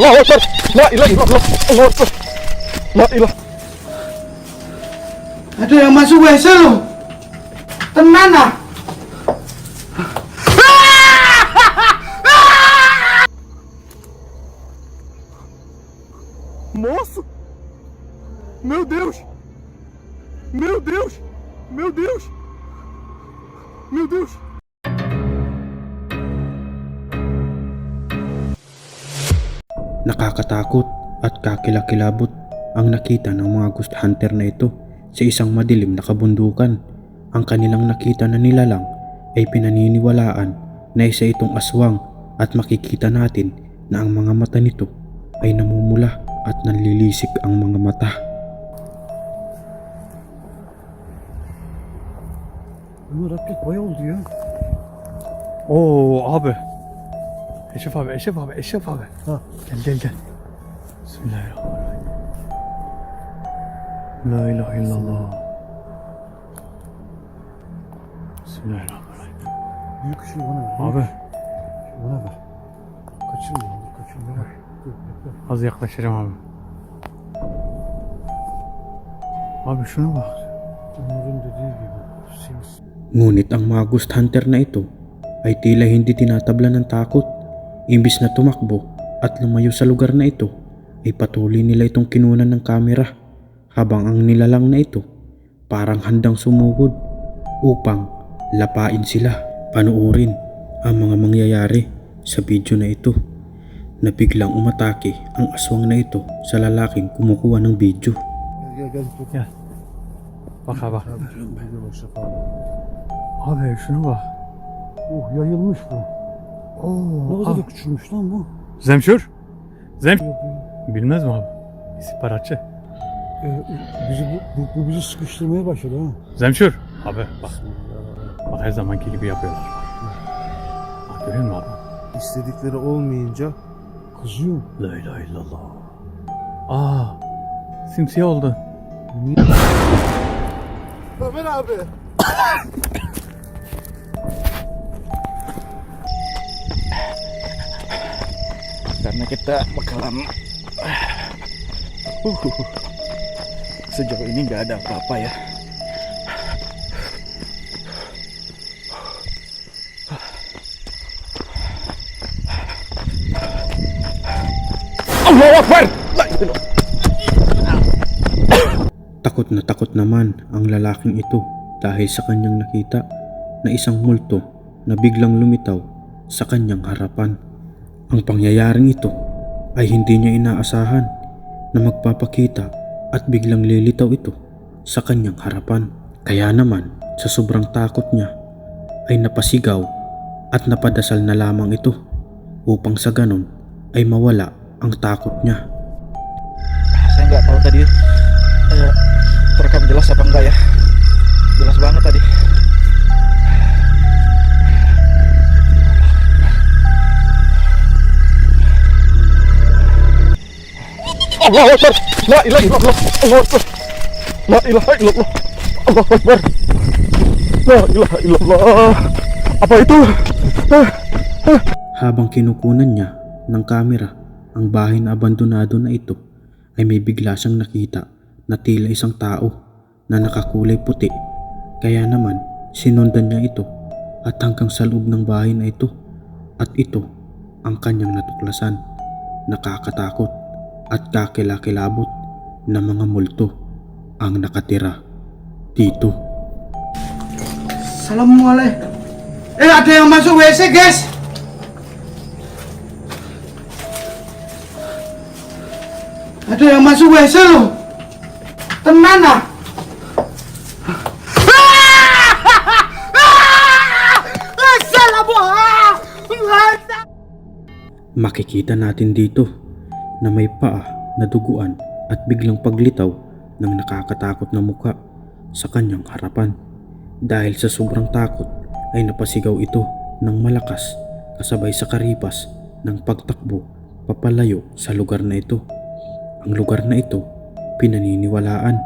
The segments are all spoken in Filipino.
Allah Akbar. La ilaha illallah. Allah Akbar. La ilaha. Ada yang masuk WC loh. Tenan ah. Nakakatakot at kakilakilabot ang nakita ng mga ghost hunter na ito sa isang madilim na kabundukan. Ang kanilang nakita na nilalang ay pinaniniwalaan na isa itong aswang at makikita natin na ang mga mata nito ay namumula at nanlilisik ang mga mata. Ömer Abdülk bayağı oldu ya. Oo abi. Eşref abi, Eşref abi, Eşref abi. Ha. Gel gel gel. Bismillahirrahmanirrahim. La ilahe illallah. Bismillahirrahmanirrahim. Büyük şey bana ver. Abi Bana ver. Kaçırma. Kaçırma. Ver. Az yaklaşacağım abi. Abi şuna bak. Onur'un dediği gibi. Sins. Ngunit ang mga ghost hunter na ito ay tila hindi tinatabla ng takot. Imbis na tumakbo at lumayo sa lugar na ito, ay patuloy nila itong kinunan ng kamera habang ang nilalang na ito parang handang sumugod upang lapain sila. Panuorin ang mga mangyayari sa video na ito na biglang umatake ang aswang na ito sa lalaking kumukuha ng video. Dur. Gel. Bak abi. şuna bak. Oh yayılmış bu. Oo. Ne kadar da küçülmüş lan bu. Zemşür. Zem. Bilmez mi abi? İstihbaratçı. Ee, bizi bu, bu, bu bizi sıkıştırmaya başladı ha. Zemşür. Abi bak. Bak her zamanki gibi yapıyorlar. Bak görüyor musun abi? İstedikleri olmayınca Kızıyor. La ilahe illallah. Aa. Simsiyah oldu. Ömer abi. Karena kita bakalan sejauh ini nggak ada apa-apa ya. Allah Akbar! Takot na takot naman ang lalaking ito dahil sa kanyang nakita na isang multo na biglang lumitaw sa kanyang harapan. Ang pangyayaring ito ay hindi niya inaasahan na magpapakita at biglang lilitaw ito sa kanyang harapan. Kaya naman sa sobrang takot niya ay napasigaw at napadasal na lamang ito upang sa ganon ay mawala ang takot niya. Saya nggak tahu tadi eh, terekam jelas apa enggak ya. Allah Akbar. La ilaha illallah. Allah Akbar. La ilaha illallah. Allah Akbar. La ilaha illallah. Apa itu? Habang kinukunan niya ng kamera ang bahay na abandonado na ito ay may bigla siyang nakita na tila isang tao na nakakulay puti. Kaya naman sinundan niya ito at hanggang sa loob ng bahay na ito at ito ang kanyang natuklasan. Nakakatakot at kakilakilabot na mga multo ang nakatira dito. Assalamualaikum. Eh ada yang masuk WC guys. Ada yang masuk WC loh. Tenan ah. Makikita natin dito na may paa na duguan at biglang paglitaw ng nakakatakot na muka sa kanyang harapan. Dahil sa sobrang takot ay napasigaw ito ng malakas kasabay sa karipas ng pagtakbo papalayo sa lugar na ito. Ang lugar na ito pinaniniwalaan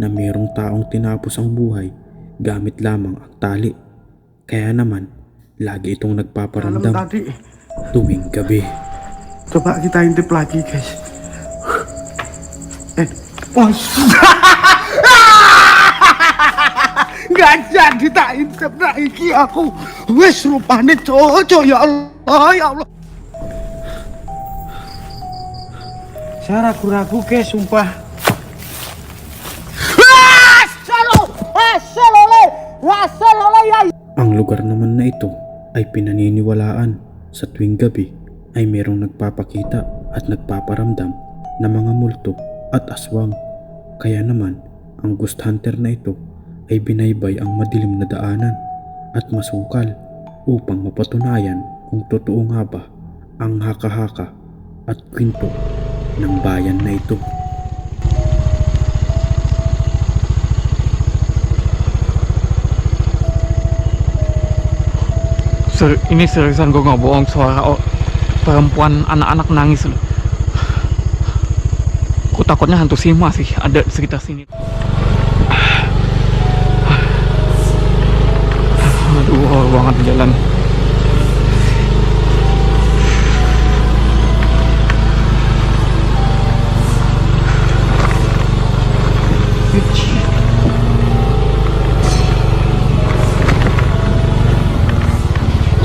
na mayroong taong tinapos ang buhay gamit lamang ang tali. Kaya naman lagi itong nagpaparamdam tuwing gabi. Coba kita intip lagi guys. Eh, oh, Gak jadi tak intip lagi aku. Wes rupane cocok ya Allah ya Allah. Saya ragu-ragu guys, sumpah. Ang lugar naman na ito ay pinaniniwalaan sa tuwing gabi ay merong nagpapakita at nagpaparamdam ng mga multo at aswang. Kaya naman, ang ghost hunter na ito ay binaybay ang madilim na daanan at masukal upang mapatunayan kung totoo nga ba ang haka-haka at kwento ng bayan na ito. Ser, ini seriusan gue nggak bohong suara o- perempuan anak-anak nangis loh. Aku takutnya hantu Sima sih ada di sekitar sini. Aduh, horor banget jalan.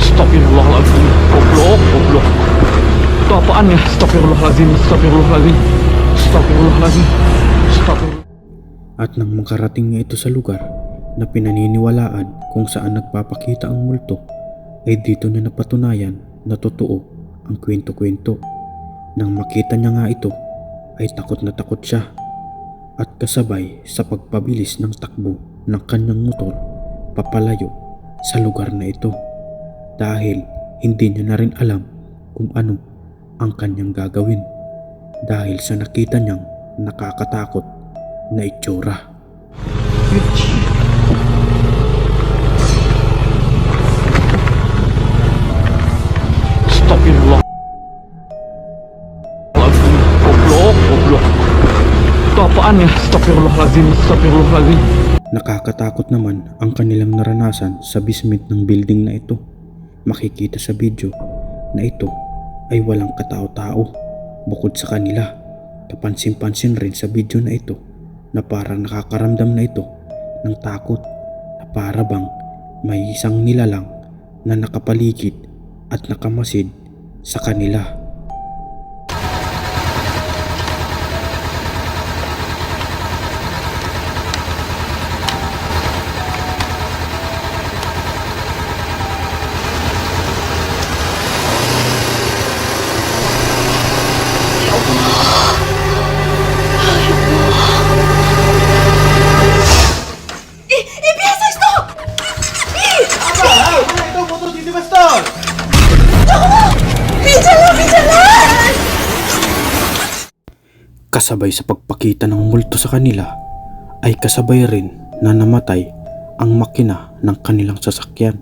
Astagfirullahaladzim Goblok, goblok Itu apaan ya? Astagfirullahaladzim, astagfirullahaladzim Astagfirullahaladzim Astagfirullah At nang makarating niya ito sa lugar na pinaniniwalaan kung saan nagpapakita ang multo, ay dito niya napatunayan na totoo ang kwento-kwento. Nang makita niya nga ito, ay takot na takot siya at kasabay sa pagpabilis ng takbo ng kanyang motor papalayo sa lugar na ito dahil hindi niya na rin alam kung ano ang kanyang gagawin dahil sa nakita niyang nakakatakot na itsura. Astagfirullah Astagfirullahaladzim Goblok, goblok Itu apaan ya? Astagfirullahaladzim, astagfirullahaladzim Nakakatakot naman ang kanilang naranasan sa basement ng building na ito. Makikita sa video na ito ay walang katao-tao bukod sa kanila. Kapansin-pansin rin sa video na ito na parang nakakaramdam na ito ng takot na para bang may isang nilalang na nakapaligid at nakamasid sa kanila. Kasabay sa pagpakita ng multo sa kanila ay kasabay rin na namatay ang makina ng kanilang sasakyan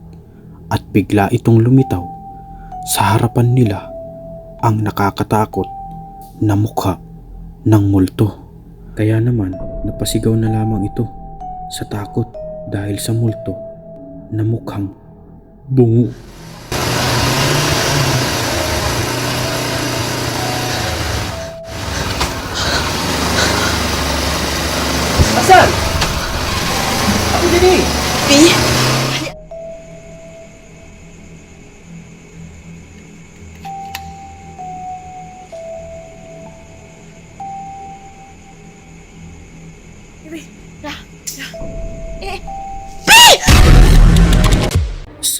at bigla itong lumitaw sa harapan nila ang nakakatakot na mukha ng multo. Kaya naman napasigaw na lamang ito sa takot dahil sa multo na mukhang bungo. Sa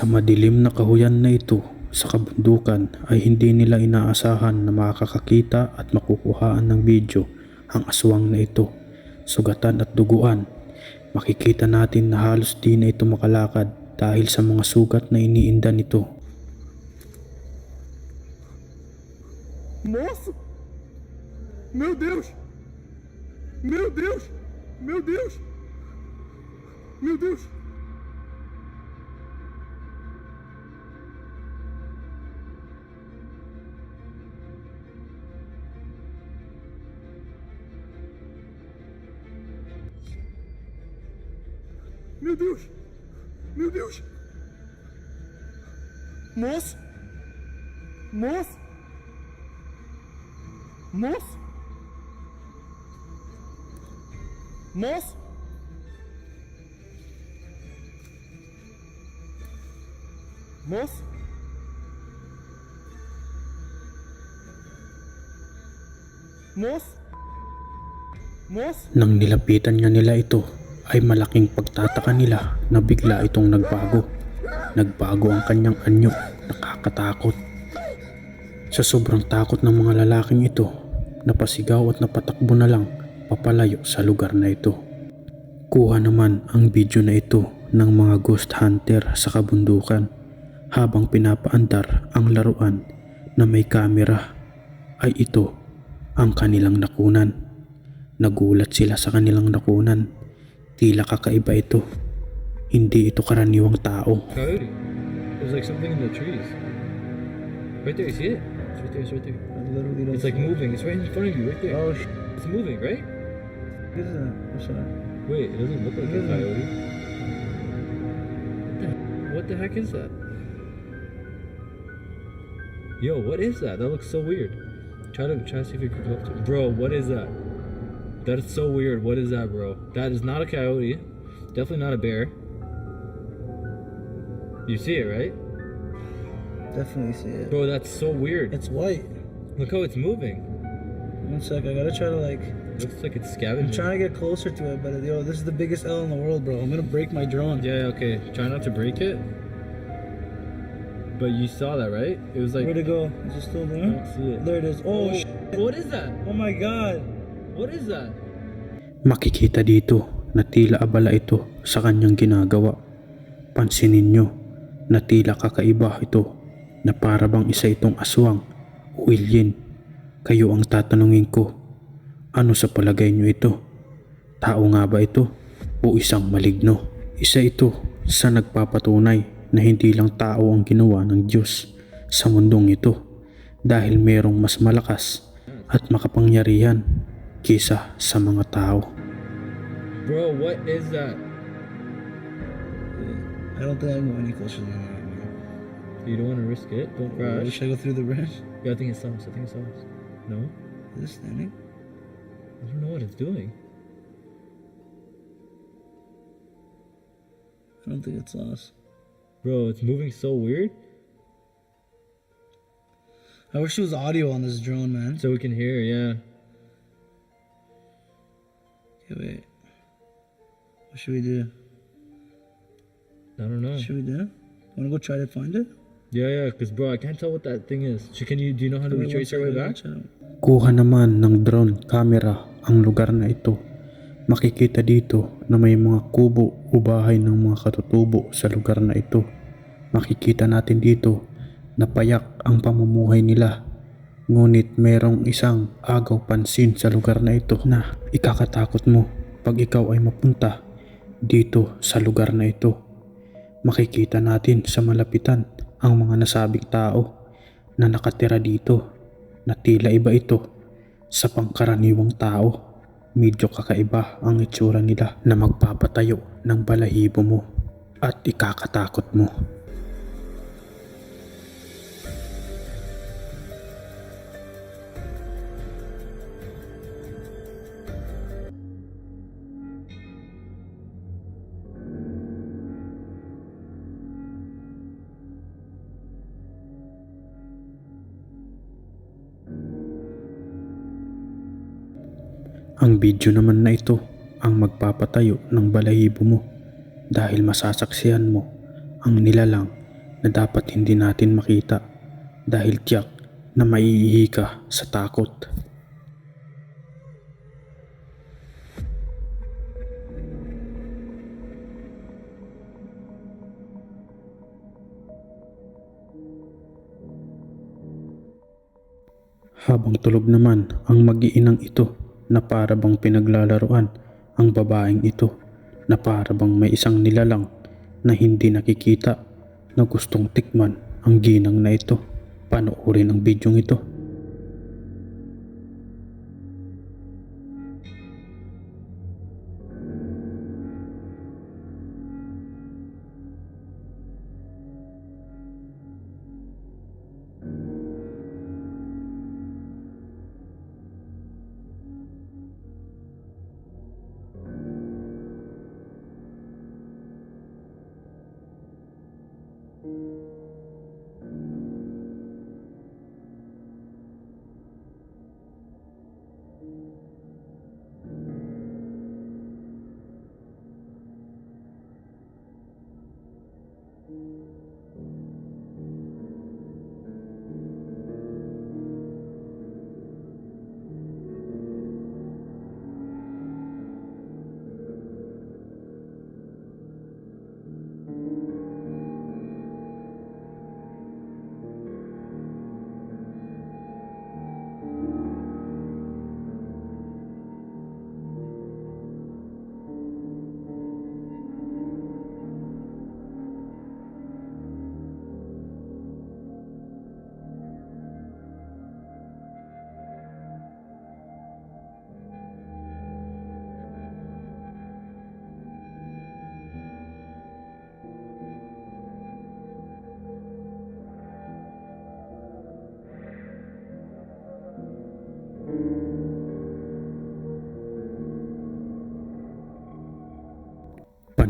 madilim na kahuyan na ito sa kabundukan ay hindi nila inaasahan na makakakita at makukuhaan ng video ang aswang na ito. Sugatan at duguan. Makikita natin na halos di na ito makalakad dahil sa mga sugat na iniinda nito. Moço! Meu Deus! Meu Deus! Meu Deus! Meu Deus! Meu Deus! Meu Deus! Moço! Moço! Moss? Moss? Moss? Moss? Moss? Nang nilapitan nga nila ito ay malaking pagtataka nila na bigla itong nagbago. Nagbago ang kanyang anyo, nakakatakot. Sa sobrang takot ng mga lalaking ito, napasigaw at napatakbo na lang papalayo sa lugar na ito. Kuha naman ang video na ito ng mga ghost hunter sa kabundukan habang pinapaandar ang laruan na may kamera ay ito ang kanilang nakunan. Nagulat sila sa kanilang nakunan. Tila kakaiba ito. Hindi ito karaniwang tao. Coyote. There's like something in the trees. Right there, you see it? It's right there, it's right there. I literally don't It's like moving. It's right in front of you, right there. Oh, sh- It's moving, right? what is that? I'm sorry. Wait, it doesn't look like a coyote. What the, what the heck is that? Yo, what is that? That looks so weird. Try to try to see if you can go up to Bro, what is that? That is so weird. What is that, bro? That is not a coyote. Definitely not a bear. You see it, right? Definitely see it. Bro, that's so weird. It's white. Look how it's moving. One sec, I gotta try to like. Looks like it's scavenging. I'm trying to get closer to it, but yo, this is the biggest L in the world, bro. I'm gonna break my drone. Yeah, okay. Try not to break it. But you saw that, right? It was like Where'd it go? Is it still I there? don't see it. There it is. Oh, oh sh- what is that? oh my god. What is that? Makikita dito na tila abala ito sa kanyang ginagawa. Pansinin nyo na tila kakaiba ito na para bang isa itong aswang o alien. Kayo ang tatanungin ko, ano sa palagay nyo ito? Tao nga ba ito o isang maligno? Isa ito sa nagpapatunay na hindi lang tao ang ginawa ng Diyos sa mundong ito dahil merong mas malakas at makapangyarihan kisa sa mga tao. Bro, what is that? I don't think I can go any closer than that. Man. You don't want to risk it? Don't crash. should I go through the bridge? Yeah, I think it stops. I think it stops. No? Is it standing? I don't know what it's doing. I don't think it's us. Bro, it's moving so weird. I wish there was audio on this drone, man. So we can hear, yeah. Okay, wait. What should we do? I don't know. Should we do? Wanna go try to find it? Yeah, yeah, because bro, I can't tell what that thing is. Sh- Can you do you know how to Wait, one retrace our way back? Kuha naman ng drone camera ang lugar na ito. Makikita dito na may mga kubo o bahay ng mga katutubo sa lugar na ito. Makikita natin dito na payak ang pamumuhay nila. Ngunit merong isang agaw pansin sa lugar na ito na ikakatakot mo pag ikaw ay mapunta dito sa lugar na ito. Makikita natin sa malapitan ang mga nasabing tao na nakatira dito na tila iba ito sa pangkaraniwang tao. Medyo kakaiba ang itsura nila na magpapatayo ng balahibo mo at ikakatakot mo. Ang video naman na ito ang magpapatayo ng balahibo mo dahil masasaksihan mo ang nilalang na dapat hindi natin makita dahil tiyak na maiihi ka sa takot. Habang tulog naman ang magiinang ito na para bang pinaglalaruan ang babaeng ito na para bang may isang nilalang na hindi nakikita na gustong tikman ang ginang na ito. Panoorin ang bidyong ito.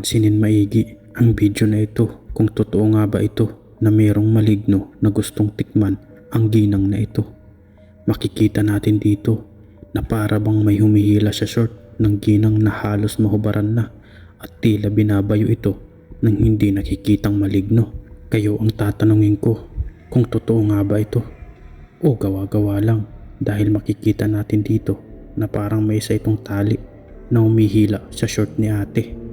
Pansinin maigi ang video na ito kung totoo nga ba ito na mayroong maligno na gustong tikman ang ginang na ito. Makikita natin dito na para bang may humihila sa short ng ginang na halos mahubaran na at tila binabayo ito ng hindi nakikitang maligno. Kayo ang tatanungin ko kung totoo nga ba ito o gawa-gawa lang dahil makikita natin dito na parang may isa itong tali na umihila sa short ni ate.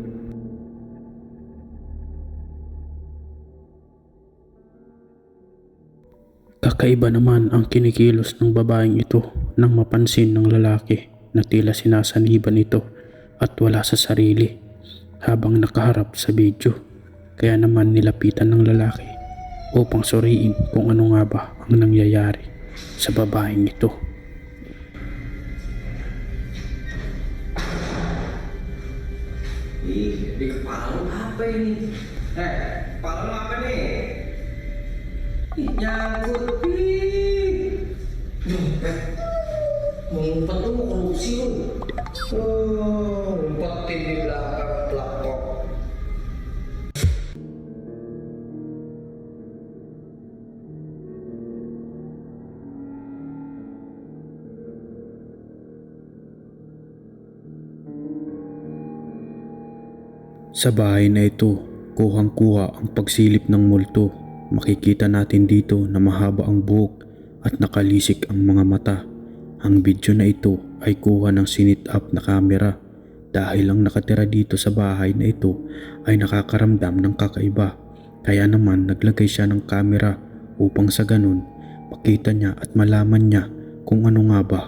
Kakaiba naman ang kinikilos ng babaeng ito nang mapansin ng lalaki na tila sinasaniban ito at wala sa sarili habang nakaharap sa video. Kaya naman nilapitan ng lalaki upang suriin kung ano nga ba ang nangyayari sa babaeng ito. Ih, di kepala apa ini? Eh, kepala apa nih? Mau ngumpet lu mau korupsi lu. Oh, ngumpetin di belakang pelakok. Sa bahay na ito, kuhang-kuha ang pagsilip ng multo. Makikita natin dito na mahaba ang buhok at nakalisik ang mga mata. Ang video na ito ay kuha ng sinit up na kamera dahil ang nakatira dito sa bahay na ito ay nakakaramdam ng kakaiba. Kaya naman naglagay siya ng kamera upang sa ganun makita niya at malaman niya kung ano nga ba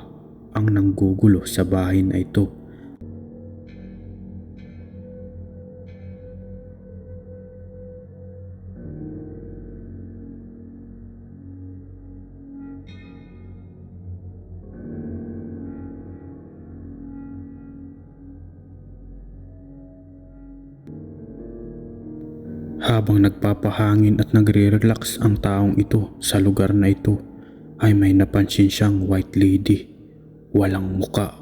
ang nanggugulo sa bahay na ito. Habang nagpapahangin at nagre-relax ang taong ito sa lugar na ito, ay may napansin siyang white lady. Walang muka.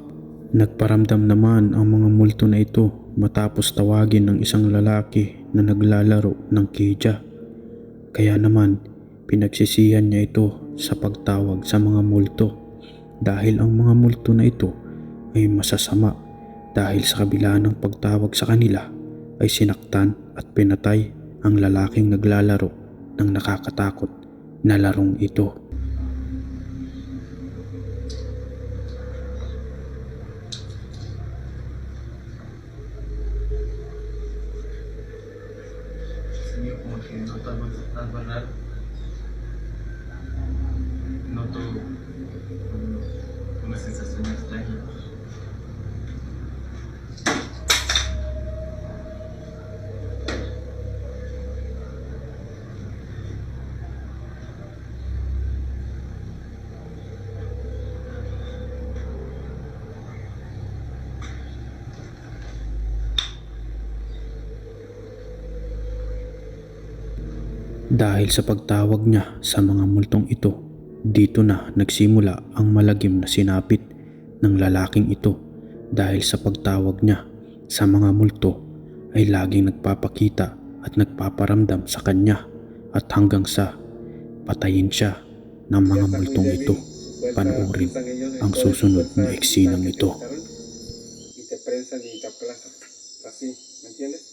Nagparamdam naman ang mga multo na ito matapos tawagin ng isang lalaki na naglalaro ng keja. Kaya naman, pinagsisihan niya ito sa pagtawag sa mga multo dahil ang mga multo na ito ay masasama dahil sa kabila ng pagtawag sa kanila ay sinaktan at pinatay ang lalaking naglalaro ng nakakatakot na larong ito. Sería como Dahil sa pagtawag niya sa mga multong ito, dito na nagsimula ang malagim na sinapit ng lalaking ito dahil sa pagtawag niya sa mga multo ay laging nagpapakita at nagpaparamdam sa kanya at hanggang sa patayin siya ng mga multong ito. Panoorin ang susunod na eksinang ito. y te prensan y te ¿me entiendes?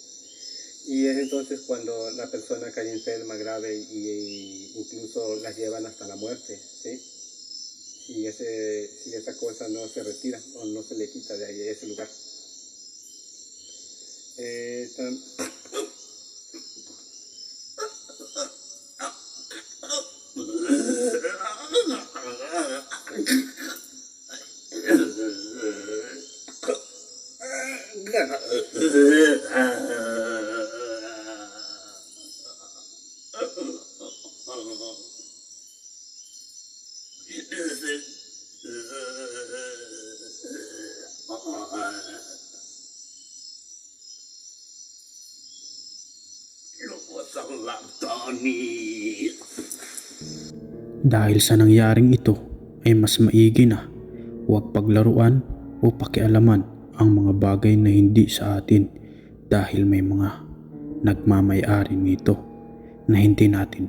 Y es entonces cuando la persona cae enferma grave y, y incluso las llevan hasta la muerte, ¿sí? Si, ese, si esa cosa no se retira o no se le quita de ahí, de ese lugar. Eh, Dahil sa nangyaring ito ay mas maigi na huwag paglaruan o pakialaman ang mga bagay na hindi sa atin dahil may mga nagmamayari nito na hindi natin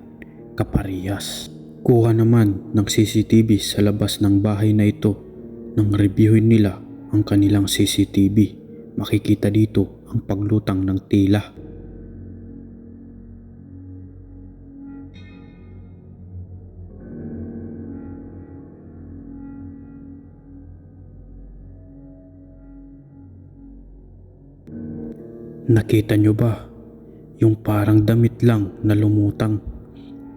kaparehas. Kuha naman ng CCTV sa labas ng bahay na ito nang reviewin nila ang kanilang CCTV. Makikita dito ang paglutang ng tila. Nakita nyo ba? Yung parang damit lang na lumutang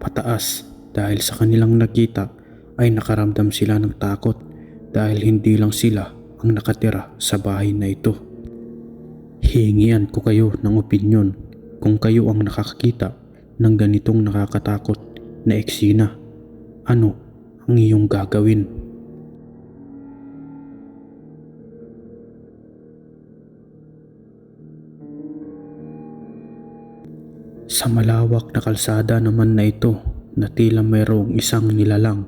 pataas dahil sa kanilang nakita ay nakaramdam sila ng takot dahil hindi lang sila ang nakatira sa bahay na ito. Hihingian ko kayo ng opinyon kung kayo ang nakakakita ng ganitong nakakatakot na eksena. Ano ang iyong gagawin? Sa malawak na kalsada naman na ito na tila mayroong isang nilalang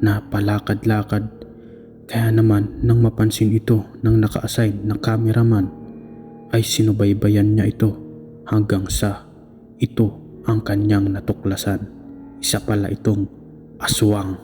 na palakad-lakad. Kaya naman nang mapansin ito ng naka-assign na cameraman ay sinubaybayan niya ito hanggang sa ito ang kanyang natuklasan. Isa pala itong aswang.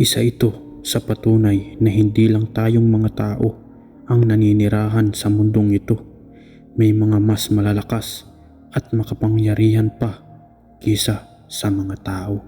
Isa ito sa patunay na hindi lang tayong mga tao ang naninirahan sa mundong ito. May mga mas malalakas at makapangyarihan pa kisa sa mga tao.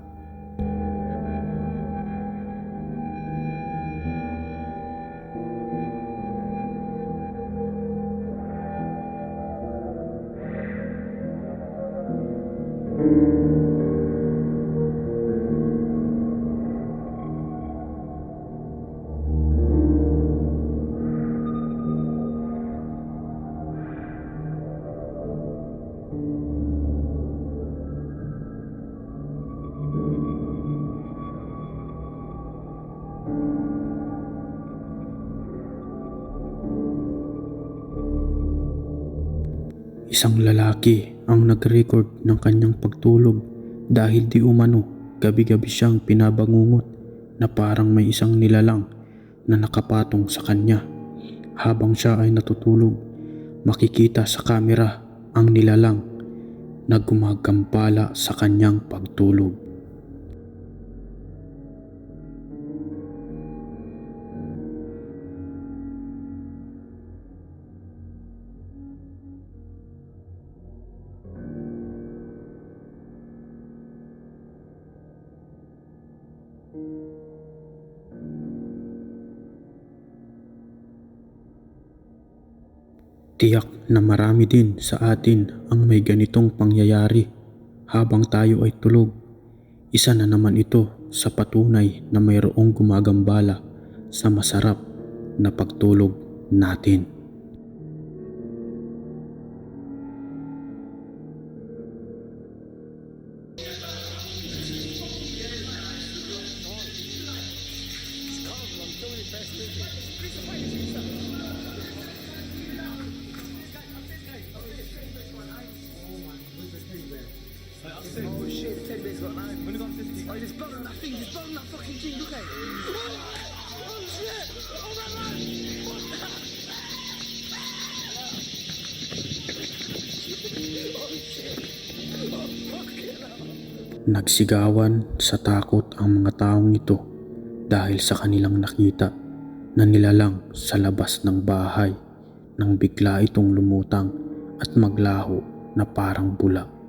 Isang lalaki ang nag-record ng kanyang pagtulog dahil di umano gabi-gabi siyang pinabangungot na parang may isang nilalang na nakapatong sa kanya. Habang siya ay natutulog, makikita sa kamera ang nilalang na gumagambala sa kanyang pagtulog. Tiyak na marami din sa atin ang may ganitong pangyayari habang tayo ay tulog. Isa na naman ito sa patunay na mayroong gumagambala sa masarap na pagtulog natin. Nagsigawan sa takot ang mga taong ito dahil sa kanilang nakita na nilalang sa labas ng bahay nang bigla itong lumutang at maglaho na parang bula.